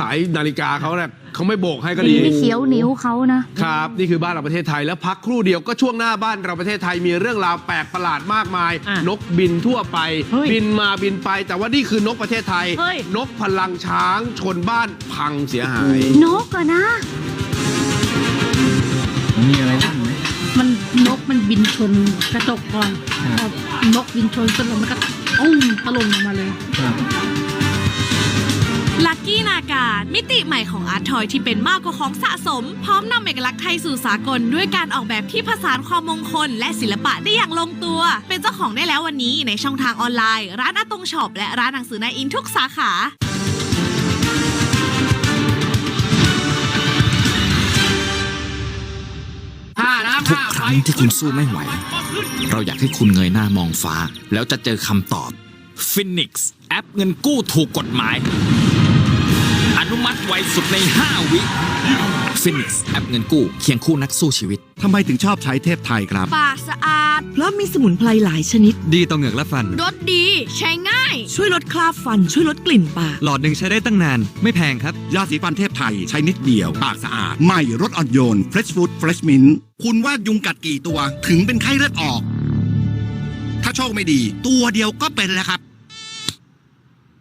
สายนาฬิกาเขาเนี่ยเขาไม่โบกให้ก็ดีดีไม่เคี้ยวนิ้วเขานะ ครับ นี่คือบ้านเราประเทศไทยแล้วพักครู่เดียวก็ช่วงหน้าบ้านเราประเทศไทยมีเรื่องราวแปลกประหลาดมากมาย อะนกบินทั่วไป เฮ้ยบินมาบินไป แต่ว่านี่คือนกประเทศไทย เฮ้ย นกพลังช้างชนบ้านพังเสียหาย นกอะนะ มีอะไรบ้างไหม มันนกมันบินชนกระจกก่อนครับ พอนกบินชนสลบมันก็อุ้มถล่มลงมาเลย ครับ ลักกี้นา การ มิติใหม่ของอาร์ตทอยที่เป็นมากกว่าของสะสม พร้อมนำเอกลักษณ์ไทยสู่สากล ด้วยการออกแบบที่ผสานความมงคล และศิลปะได้อย่างลงตัว เป็นเจ้าของได้แล้ววันนี้ในช่องทางออนไลน์ ร้านอาตงช็อปและร้านหนังสือนายอินทุกสาขาทุกครั้งที่คุณสู้ไม่ไหว เราอยากให้คุณเงยหน้ามองฟ้า แล้วจะเจอคำตอบ Phoenix แอปเงินกู้ถูกกฎหมาย นุมัติไวสุดใน 5 วิ Phoenix แอปเงินกู้เคียงคู่นักสู้ชีวิต ทำไมถึงชอบใช้เทพไทยครับ ปากสะอาด เพราะมีสมุนไพรหลายชนิด ดีต่อเหงือกและฟัน รสดี ใช้ง่าย ช่วยลดคราบฟัน ช่วยลดกลิ่นปาก หลอดหนึ่งใช้ได้ตั้งนาน ไม่แพงครับ ยาสีฟันเทพไทยใช้นิดเดียว ปากสะอาด ใหม่รสอ่อนโยน Fresh Food Fresh Mint คุณว่ายุงกัดกี่ตัวถึงเป็นไข้เลือดออก ถ้าโชคไม่ดี ตัวเดียวก็เป็นแล้วครับ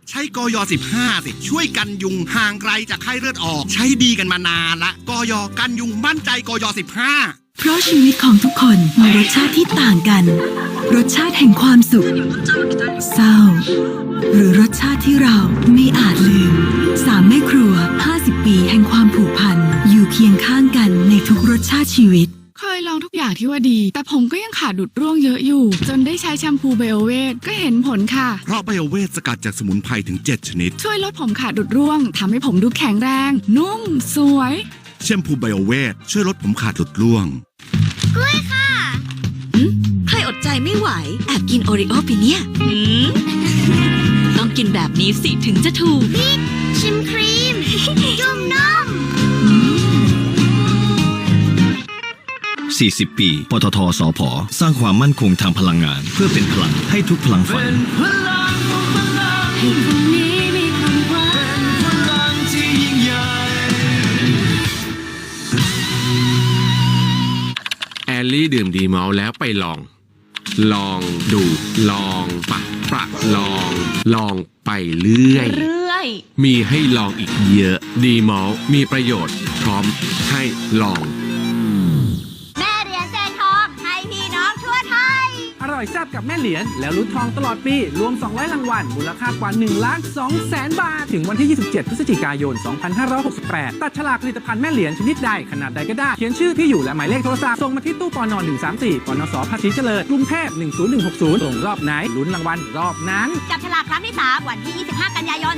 ใช้กอย15สิช่วยกันยุงห่างไกลจากไข้เลือดออก ใช้ดีกันมานานละกอยกันยุงมั่นใจกอย15เพราะชีวิตของทุกคนมีรสชาติที่ต่างกัน รสชาติแห่งความสุข เศร้า หรือรสชาติที่เราไม่อาจลืมสามแม่ครัว 50 ปีแห่งความผูกพันอยู่เคียงข้างกันในทุกรสชาติชีวิต เคยลองทุกอย่างที่ว่าดี แต่ผมก็ยังขาดดุดร่วงเยอะอยู่ จนได้ใช้แชมพูไบโอเวทก็เห็นผลค่ะ เพราะไบโอเวทสกัดจากสมุนไพรถึง 7 ชนิด ช่วยลดผมขาดดุดร่วงทำให้ผมดูแข็งแรง นุ่ม สวย แชมพูไบโอเวทช่วยลดผมขาดหลุดร่วงใครอดใจไม่ไหว แอบกินโอริโอปีเนี้ยต้องกินแบบนี้สิถึงจะถูก ชิมครีม จุ่มนม 40 ปี ปตทสพสร้างความมั่นคงทางพลังงาน เพื่อเป็นพลังให้ทุกพลังฝัน แอลลี่ดื่มดีเมาแล้วไปลอง ลองดู ลองปะปะลอง ลองไปเรื่อย เรื่อย มีให้ลองอีกเยอะ ดีเมามีประโยชน์ พร้อมให้ลอง ร่อยแซ่บกับแม่เหรียญแล้วลุ้นทองตลอดปี รวม 200 รางวัล มูลค่ากว่า1ล้าน2แสนบาท ถึงวันที่ 27 พฤศจิกายน 2568 ตัดฉลากผลิตภัณฑ์แม่เหรียญชนิดใด ขนาดใดก็ได้ เขียนชื่อที่อยู่และหมายเลขโทรศัพท์ ส่งมาที่ตู้ปอนอน134ปอนสภาษีเจริญกรุงเทพ10160 ส่งรอบไหนลุ้นรางวัลรอบนั้นจับฉลากครั้งที่ 3 วันที่ 25 กันยายน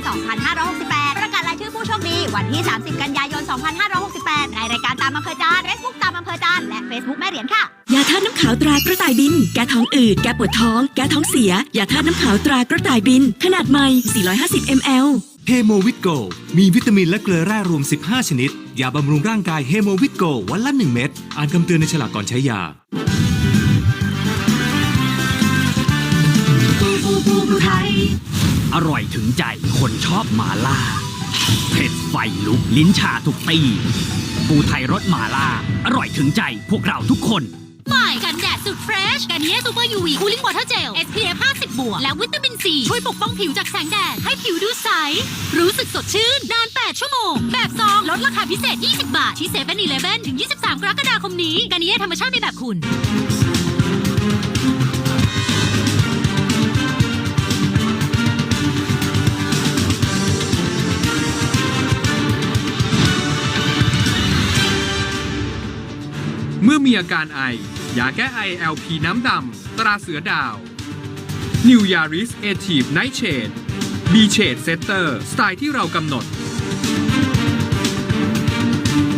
2568 ประกาศรายชื่อผู้โชคดี วันที่ 30 กันยายน 2568 ในรายการตามอำเภอจารเฟซบุ๊กตามอำเภอจารและเฟซบุ๊กแม่เหรียญค่ะ ยาธาตุน้ำขาวตรากระต่ายบิน แก้ท้องอืด แก้ปวดท้อง แก้ท้องเสีย ยาธาตุน้ำขาวตรากระต่ายบิน ขนาดใหม่ 450 ml เฮโมวิตโกมีวิตามินและเกลือแร่รวม 15 ชนิด ยาบำรุงร่างกายเฮโมวิตโกวันละ 1 เม็ด อ่านคำเตือนในฉลากก่อนใช้ยาอร่อยถึงใจคนชอบหมาล่า เผ็ดไฟลุกลิ้นชาทุกตีปูไทยรสหมาล่า อร่อยถึงใจพวกเราทุกคน ใหม่กันแดดสุดเฟรชกันเย่ซูเปอร์ยูวีคูลิ่งวอเตอร์เจล SPF 50บวกและวิตามินซีช่วยปกป้องผิวจากแสงแดด ให้ผิวดูใส รู้สึกสดชื่น นาน 8 ชั่วโมง แบบซอง ลดราคาพิเศษ 20 บาท ที่เซเว่นอีเลฟเว่นถึง 23 กรกฎาคมนี้กันเย่ธรรมชาติในแบบคุณเมื่อมีอาการไอ ยาแก้ไอ LP น้ำดำ ตราเสือดาว New Yaris Active Night Shade B Shade Setter สไตล์ที่เรากำหนด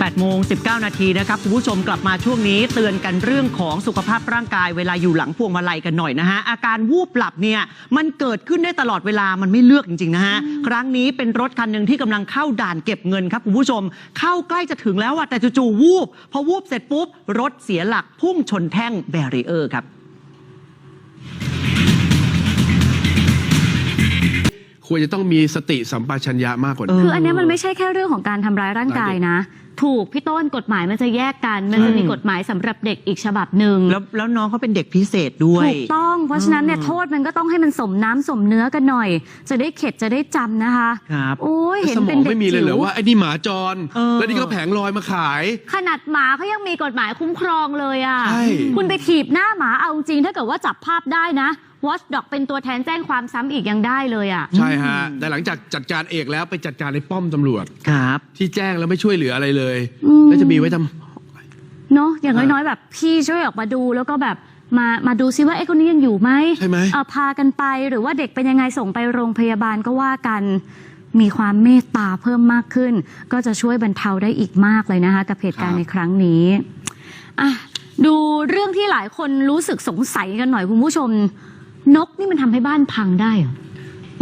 8โมง 19 นาทีนะครับ คุณผู้ชมกลับมาช่วงนี้ เตือนกันเรื่องของสุขภาพร่างกายเวลาอยู่หลังพวงมาลัยกันหน่อยนะฮะ อาการวูบหลับเนี่ย มันเกิดขึ้นได้ตลอดเวลามันไม่เลือกจริง ๆ นะฮะ ครั้งนี้เป็นรถคันหนึ่งที่กำลังเข้าด่านเก็บเงินครับ คุณผู้ชม เข้าใกล้จะถึงแล้วอะแต่จู่ๆวูบ พอวูบเสร็จปุ๊บ รถเสียหลักพุ่งชนแท่งแบรีเออร์ครับควรจะต้องมีสติสัมปชัญญะมากกว่านี้คืออันเนี้ยมันไม่ใช่แค่เรื่องของการทำร้ายร่างกายนะ ถูกพี่ต้นกฎหมายมันจะแยกกัน มันจะมีกฎหมายสำหรับเด็กอีกฉบับหนึ่งแล้วแล้วน้องเขาเป็นเด็กพิเศษด้วยถูกต้องเพราะฉะนั้นเนี่ยอืมโทษมันก็ต้องให้มันสมน้ำสมเนื้อกันหน่อย จะได้เข็ดจะได้จำนะคะครับโอ้ยเห็นสมเป็อนงเด็กไม่มีเลยเหรอจิ๋วว่าไอ้นี่หมาจรเออแล้วนี่ก็แผงลอยมาขาย ขนาดหมาเขายังมีกฎหมายคุ้มครองเลยอะใช่คุณไปถีบหน้าหมาเอาจริงถ้าเกิดว่าจับภาพได้นะ Watchdog เป็นตัวแทนแจ้งความซ้ำอีกยังได้เลยอะ ใช่ฮะ แต่หลังจากจัดการเอกแล้วไปจัดการในป้อมตำรวจ ครับ ที่แจ้งแล้วไม่ช่วยเหลืออะไรเลย อืม แล้วจะมีไว้ทำ เนาะอย่างน้อยๆแบบพี่ช่วยออกมาดูแล้วก็แบบมามาดูซิว่าไอ้คนนี้ยังอยู่ไหมใช่ไหม เออพากันไปหรือว่าเด็กเป็นยังไงส่งไปโรงพยาบาลก็ว่ากัน มีความเมตตาเพิ่มมากขึ้น ก็จะช่วยบรรเทาได้อีกมากเลยนะคะ กับเหตุการณ์ในครั้งนี้อะดูเรื่องที่หลายคนรู้สึกสงสัยกันหน่อยคุณผู้ชม นกนี่มันทำให้บ้านพังได้เหรอ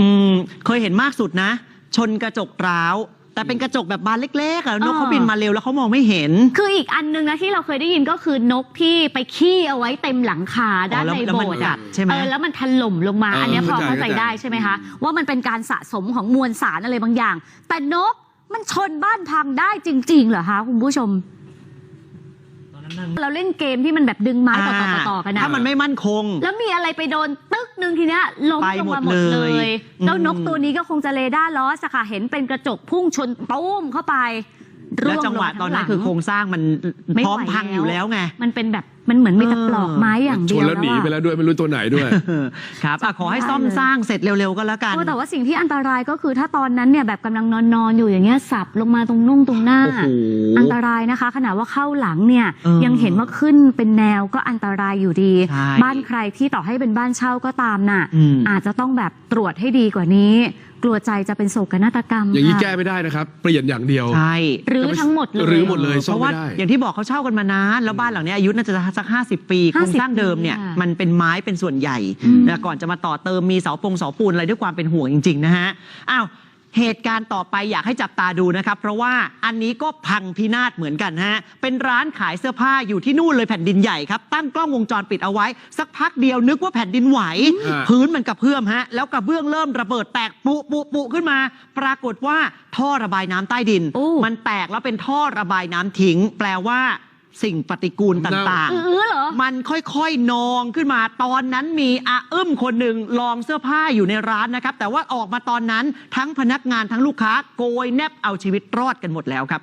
อืมเคยเห็นมากสุดนะ ชนกระจกร้าว แต่เป็นกระจกแบบบานเล็กๆอะนกเขาบินมาเร็วแล้วเขามองไม่เห็น คืออีกอันนึงนะที่เราเคยได้ยินก็คือนกที่ไปขี้เอาไว้เต็มหลังคาด้านอ๋อแล้วในแล้วโบมันสถ์กัอะดใช่ไหมเออแล้วมันถล่มลงมาเอออัอันเนี้ยพอเข้าใจเข้าใจเข้าใจได้ใช่ไหมคะ ว่ามันเป็นการสะสมของมวลสารอะไรบางอย่าง แต่นกมันชนบ้านพังได้จริง ๆ เหรอคะคุณผู้ชม เราเล่นเกมที่มันแบบดึงไม้ต่อต่อต่อต่อกันนะถ้ามันไม่มั่นคง แล้วมีอะไรไปโดนตึกหนึ่งทีเนี้ยล้มไปลงหมดมาหมดเลเลยยเจ้านกอืมตัวนี้ก็คงจะเรดาร์ลอสอะค่ะเห็นเป็นกระจกพุ่งชนตุ้มเข้าไปแล้วร่จังหวะลตอนนั้นทั้งหลังคือโครงสร้างมันไม่พร้อมไหวพังแล้วอยู่แล้วไง มันเป็นแบบ มันเหมือนมีแต่ปลอกไม้อย่างชเดียนวแล้วหนีไปอะแล้วด้วยไม่รู้ตัวไหนด้วย ครับอะขอให้ซ่อมสร้างเสร็จเร็วๆก็แล้วกัน โอ้แต่ว่าสิ่งที่อันตรายก็คือถ้าตอนนั้นเนี่ยแบบกำลังนอนนอนๆอยู่อย่างเงี้ยสับลงมาตรงนุ่งตรงหน้า โอ้โหอันตรายนะคะขนาดว่าเข้าหลังเนี่ยเออยังเห็นว่าขึ้นเป็นแนวก็อันตรายอยู่ดี ใช่บ้านใครที่ต่อให้เป็นบ้านเช่าก็ตามน่ะ อืม อาจจะต้องแบบตรวจให้ดีกว่านี้ กลัวใจจะเป็นโศกนาฏกรรมอย่างนี้ค่ะแก้ไม่ได้นะครับ เปลี่ยนอย่างเดียว ใช่หรือทั้งหมดเลยรื้อหมดเลยเพราะว่าซ่อมไม่ได้อย่างที่บอกเขาเช่ากันมานานแล้วบ้านหลังเนี้ยอายุน่าจะสักห้าสิบปีโครงสร้างเดิมเนี่ยปีอะมันเป็นไม้เป็นส่วนใหญ่อืมนะก่อนจะมาต่อเติมมีเสาปงเสาปูนอะไรด้วยความเป็นห่วงจริงๆนะฮะอ้าว เหตุการณ์ต่อไปอยากให้จับตาดูนะครับ เพราะว่าอันนี้ก็พังพินาศเหมือนกันฮะ เป็นร้านขายเสื้อผ้าอยู่ที่นู่นเลยแผ่นดินใหญ่ครับ ตั้งกล้องวงจรปิดเอาไว้ สักพักเดียวนึกว่าแผ่นดินไหวอ่าพื้นมันกระเพื่อมฮะ แล้วกระเบื้องเริ่มระเบิดแตกปุปุปุขึ้นมา ปรากฏว่าท่อระบายน้ำใต้ดินโอ้มันแตกแล้วเป็นท่อระบายน้ำทิ้ง แปลว่า สิ่งปฏิกูลต่างๆมันค่อยๆนองขึ้นมาตอนนั้นมีอาอึ้มคนหนึ่งลองเสื้อผ้าอยู่ในร้านนะครับ แต่ว่าออกมาตอนนั้นทั้งพนักงานทั้งลูกค้าโกยแนบเอาชีวิตรอดกันหมดแล้วครับ